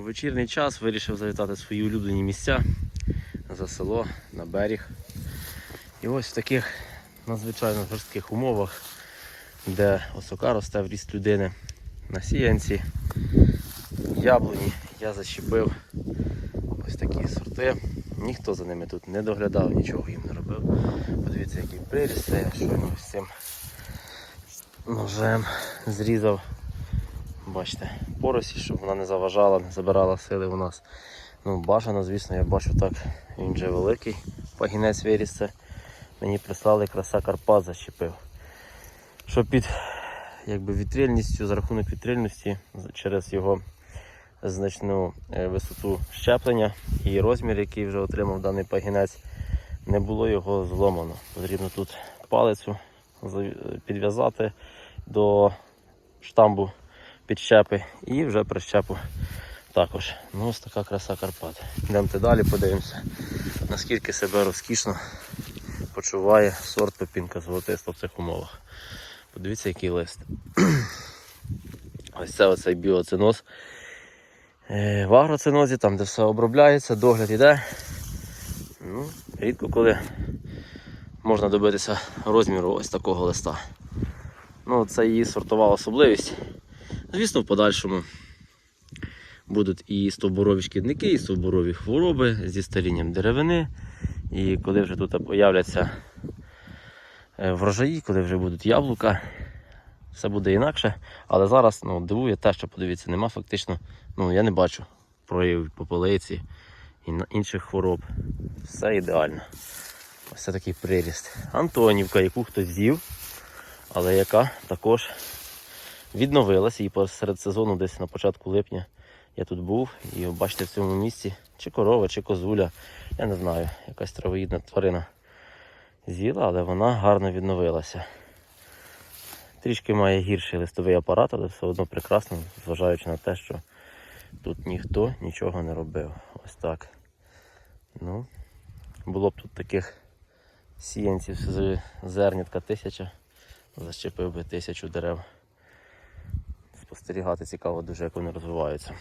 У вечірній час вирішив завітати свої улюблені місця за село, на берег. І ось в таких надзвичайно жорстких умовах, де осока росте в ріст людини, на сіянці, яблуні, я зачепив ось такі сорти. Ніхто за ними тут не доглядав, нічого їм не робив. Подивіться, який приріст, я щойно цим ножем зрізав. Бачите, поросі, щоб вона не заважала, не забирала сили у нас. Ну, бажано, звісно, я бачу так, він вже великий, пагінець виріс. Це Мені прислали краса Карпат зачепив. Що під якби, вітрильністю, за рахунок вітрильності, через його значну е, висоту щеплення і розмір, який вже отримав даний пагінець, не було його зломано. Потрібно тут палицю підв'язати до штамбу підщепи і вже прищепу також. Ну, ось така краса Карпат. Йдемте далі, подивимося, наскільки себе розкішно почуває сорт пепінка золотиста в цих умовах. Подивіться, який лист. Ось це оцей біоциноз. Е, В агроцинозі, там де все обробляється, догляд іде. Ну, рідко коли можна добитися розміру ось такого листа. Ну, це її сортова особливість. Звісно, в подальшому будуть і стовбурові шкідники, і стовбурові хвороби зі старінням деревини. І коли вже тут появляться е, врожаї, коли вже будуть яблука, все буде інакше. Але зараз ну, дивує те, що подивіться, нема фактично, ну я не бачу проявів попелиці і інших хвороб. Все ідеально. Ось це такий приріст. Антонівка, яку хтось з'їв, але яка також відновилася і посеред сезону, десь на початку липня я тут був і бачите в цьому місці чи корова, чи козуля, я не знаю, якась травоїдна тварина з'їла, але вона гарно відновилася. Трішки має гірший листовий апарат, але все одно прекрасно, зважаючи на те, що тут ніхто нічого не робив. Ось так. Ну, було б тут таких сіянців з зернятка тисяча, защепив би тисячу дерев. Спостерігати цікаво дуже, як вони розвиваються.